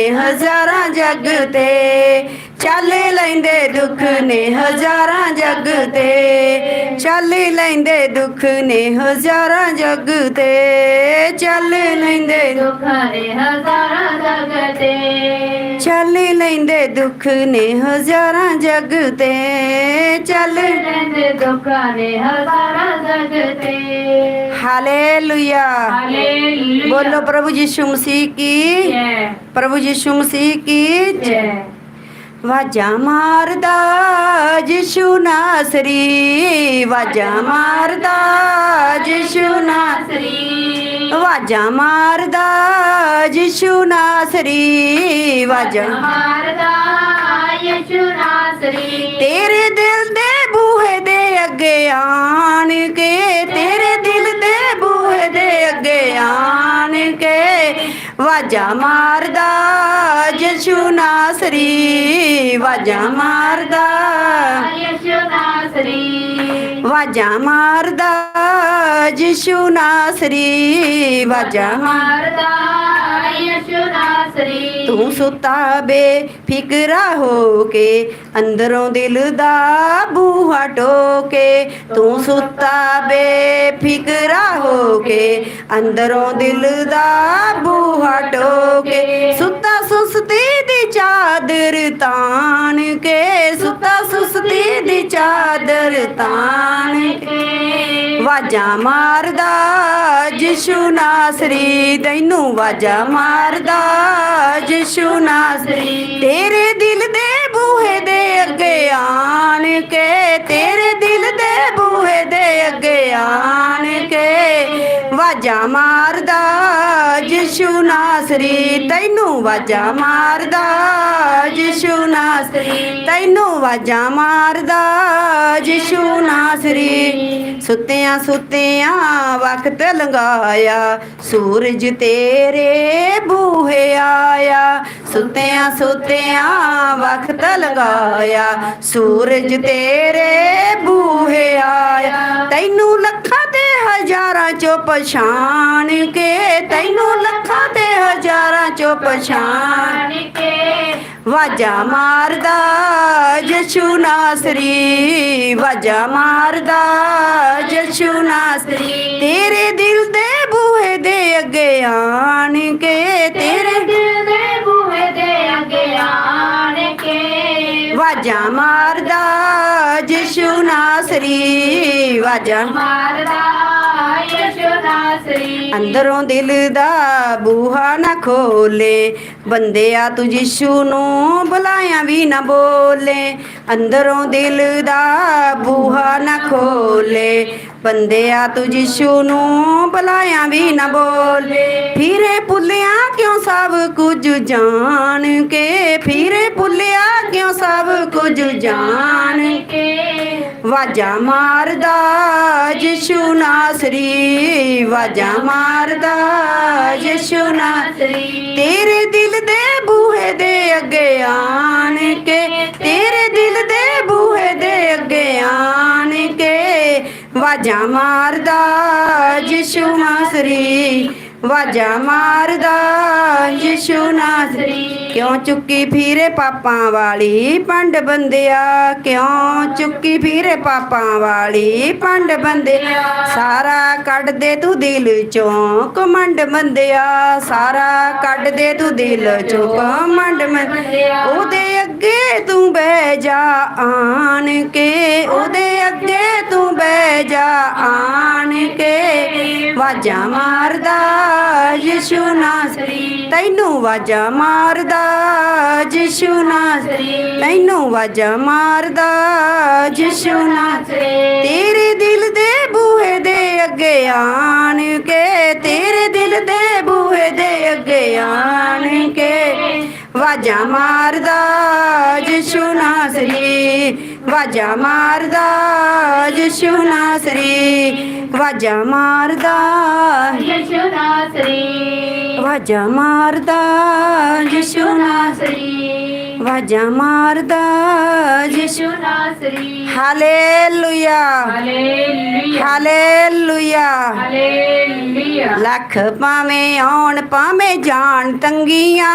ਹਜ਼ਾਰਾਂ ਜਗ ਤੇ ਚੱਲ ਲੈਂਦੇ ਦੁੱਖ ਨੇ ਹਜ਼ਾਰਾਂ ਜਗ ਤੇ। ਚੱਲ ਲੈਂਦੇ ਦੁੱਖ ਨੇ ਹਜ਼ਾਰਾਂ ਜਗ ਤੇ। ਚੱਲ ਲੈਂਦੇ ਦੁੱਖ ਦੁੱਖਾਂ ਦੇ ਹਜ਼ਾਰਾਂ ਜਗਤੇ ਚੱਲ ਲੈਂਦੇ ਦੁੱਖ ਨੇ ਹਜ਼ਾਰਾਂ ਜਗ ਤੇ। ਚੱਲ ਲੈਂਦੇ ਦੁੱਖਾਂ ਦੇ ਹਜ਼ਾਰਾਂ ਜਗਤੇ ਹਾਲੇਲੂਇਆ। ਹਾਲੇਲੂਇਆ। ਬੋਲੋ ਪ੍ਰਭੂ ਯਿਸੂ ਮਸੀਹ ਕੀ? ਜੈ ਪ੍ਰਭੂ ਯਿਸੂ ਮਸੀਹ ਕੀ? ਜੈ ਵਾਜਾ ਮਾਰਦਾ ਯਿਸੂ ਨਾਸਰੀ, ਵਾਜਾ ਮਾਰਦਾ ਯਿਸੂ ਨਾਸਰੀ। ਸ੍ਰੀ ਵਾਜਾ ਮਾਰਦਾ ਯਿਸੂ ਨਾਸਰੀ, ਵਾਜਾ ਮਾਰਦਾ ਯਿਸੂ ਨਾਸਰੀ। ਤੇਰੇ ਦਿਲ ਦੇ ਬੂਹੇ ਦੇ ਅੱਗੇ ਆਣ ਕੇ, ਤੇਰੇ ਦਿਲ ਦੇ ਬੂਹੇ ਦੇ ਅੱਗੇ ਆਣ ਕੇ, ਵਾਜਾ ਮਾਰਦਾ ਯਿਸੂ ਨਾਸਰੀ ਵਾਜਾ ਮਾਰਦਾ। ਯਿਸੂ ਨਾਸਰੀ ਵਾਜਾ ਮਾਰਦਾ ਯਿਸੂ ਨਾਸਰੀ ਵਾਜਾ ਮਾਰਦਾ ਯਿਸੂ ਨਾਸਰੀ ਤੂੰ ਸੁੱਤਾ ਬੇ ਫਿਕਰਾ ਹੋ ਕੇ ਅੰਦਰੋਂ ਦਿਲ ਦਾ ਬੂਹਾ ਟੋਕੇ। ਤੂੰ ਸੁੱਤਾ ਬੇ ਫਿਕਰਾ ਕੇ ਅੰਦਰੋਂ ਦਿਲ ਦਾ ਬੂਹਾ ਟੋਕੇ, ਸੁੱਤਾ ਸੁਸਤੀ ਦੀ ਚਾਦਰ ਤਾਣ ਕੇ ਸੁੱਤਾ ਸੁਸਤੀ ਦੀ ਚਾਦਰ ਤਾਣ ਕੇ ਵਾਜਾ ਮਾਰਦਾ ਜਿਸ਼ੂ ਨਾਸਰੀ, ਤੈਨੂੰ ਵਾਜਾ ਮਾਰਦਾ ਯਿਸੂ ਨਾਸਰੀ। ਤੇਰੇ ਦਿਲ ਦੇ ਬੂਹੇ ਦੇ ਅੱਗੇ ਆਣ ਕੇ ਤੇਰੇ ਦਿਲ ਵਾਜਾ ਮਾਰਦਾ ਯਿਸੂ ਨਾਸਰੀ ਤੈਨੂੰ ਵਾਜਾ ਮਾਰਦਾ ਯਿਸੂ ਨਾਸਰੀ ਤੈਨੂੰ ਵਾਜਾ ਮਾਰਦਾ ਯਿਸੂ ਨਾਸਰੀ ਸੁੱਤਿਆਂ ਸੁੱਤਿਆਂ ਵਕਤ ਲੰਘਾਇਆ, ਸੂਰਜ ਤੇਰੇ ਬੂਹੇ ਆਇਆ, ਸੁੱਤਿਆਂ ਸੁੱਤਿਆਂ ਵਕਤ ਲੰਘਾਇਆ, ਸੂਰਜ ਤੇਰੇ ਚੋਂ ਪਛਾਣ ਕੇ ਤੈਨੂੰ ਲੱਖਾਂ ਤੇ ਹਜ਼ਾਰਾਂ ਚੋਂ ਪਛਾਣ ਕੇ ਵਾਜਾ ਮਾਰਦਾ ਯਿਸੂ ਨਾਸਰੀ ਵਾਜਾ ਮਾਰਦਾ ਯਿਸੂ ਨਾਸਰੀ। ਤੇਰੇ ਦਿਲ ਦੇ ਬੂਹੇ ਦੇ ਅੱਗੇ ਆਣ ਕੇ ਤੇਰੇ ਦਿਲ ਦੇ ਬੂਹੇ ਦੇ ਅੱਗੇ ਆਣ ਕੇ। ਵਾਜਾ ਮਾਰਦਾ ਯਿਸੂ ਨਾਸਰੀ ਵਾਜਾ ਮਾਰਦਾ ਅੰਦਰੋਂ ਦਿਲ ਦਾ ਬੂਹਾ ਨਾ ਖੋਲੇ, ਬੰਦਿਆ ਤੂੰ ਯਿਸੂ ਨੂੰ ਬੁਲਾਇਆ ਵੀ ਨਾ ਬੋਲੇ। ਅੰਦਰੋਂ ਦਿਲ ਦਾ ਬੂਹਾ ਨਾ ਖੋਲੇ, ਬੰਦਿਆ ਤੂੰ ਯਿਸੂ ਨੂੰ ਬੁਲਾਇਆ ਵੀ ਨਾ ਬੋਲੇ। ਫਿਰੇ ਭੁੱਲਿਆ ਕਿਉਂ ਸਭ ਕੁਝ ਜਾਣ ਕੇ, ਫਿਰੇ ਭੁੱਲਿਆ ਕਿਉਂ ਸਭ ਕੁਝ ਜਾਣ? ਕੇ ਵਾਜਾ ਮਾਰਦਾ ਯਿਸੂ ਨਾਸਰੀ, ਵਾਜਾ ਮਾਰਦਾ ਯਿਸੂ ਨਾਸਰੀ। ਤੇਰੇ ਦਿਲ ਦੇ ਬੂਹੇ ਦੇ ਅੱਗੇ ਆਣ ਕੇ, ਤੇਰੇ ਦਿਲ ਦੇ ਬੂਹੇ ਦੇ ਅੱਗੇ ਆਣ ਕੇ। ਵਾਜਾ ਮਾਰਦਾ ਯਿਸੂ ਨਾਸਰੀ, ਵਾਜਾ ਮਾਰਦਾ ਯਿਸੂ ਨਾਸਰੀ। ਕਿਉਂ ਚੁੱਕੀ ਫੀਰੇ ਪਾਪਾਂ ਵਾਲੀ ਪੰਡ ਬੰਦਿਆ? ਕਿਉਂ ਚੁੱਕੀ ਫੀਰੇ ਪਾਪਾਂ ਵਾਲੀ ਪੰਡ ਬੰਦਿਆ? ਸਾਰਾ ਕੱਢ ਦੇ ਤੂੰ ਦਿਲ ਚੋਂ ਕਮੰਡ ਬੰਦਿਆ ਸਾਰਾ ਕੱਢ ਦੇ ਤੂੰ ਦਿਲ ਚੋਂ ਕਮੰਡ ਬੰਦਿਆ ਉਹਦੇ ਅੱਗੇ ਤੂੰ ਬਹਿ ਜਾ ਆਣ ਕੇ ਉਹਦੇ ਅੱਗੇ ਤੂੰ ਬਹਿ ਜਾ ਆਣ ਕੇ ਵਾਜਾ ਮਾਰਦਾ ਯਿਸੂ ਨਾਸਰੀ ਤੈਨੂੰ ਵਾਜਾ ਮਾਰਦਾ ਯਿਸੂ ਨਾਸਰੀ। ਤੈਨੂੰ ਵਾਜਾ ਮਾਰਦਾ ਯਿਸੂ ਨਾਸਰੀ। ਤੇਰੇ ਦਿਲ ਦੇ ਬੂਹੇ ਦੇ ਅੱਗੇ ਆਣ ਕੇ, ਤੇਰੇ ਦਿਲ ਦੇ ਬੂਹੇ ਦੇ ਅੱਗੇ ਆਣ ਕੇ। ਵਾਜਾ ਮਾਰਦਾ ਯਿਸੂ ਨਾਸਰੀ। ਵਾਜਾ ਮਾਰਦਾ ਯਿਸੂ ਨਾਸਰੀ। ਵਾਜਾ ਮਾਰਦਾ ਯਿਸੂ ਨਾਸਰੀ। ਵਾਜਾ ਮਾਰਦਾ ਯਿਸੂ ਨਾਸਰੀ ਵਾਜਾਂ ਮਾਰਦਾ ਯਿਸੂ ਨਾਸਰੀ hallelujah. Hallelujah. Hallelujah. Hallelujah. Lakh ਪਾਵੇਂ ਆਉਣ ਪਾਵੇਂ ਜਾਣ ਤੰਗੀਆਂ।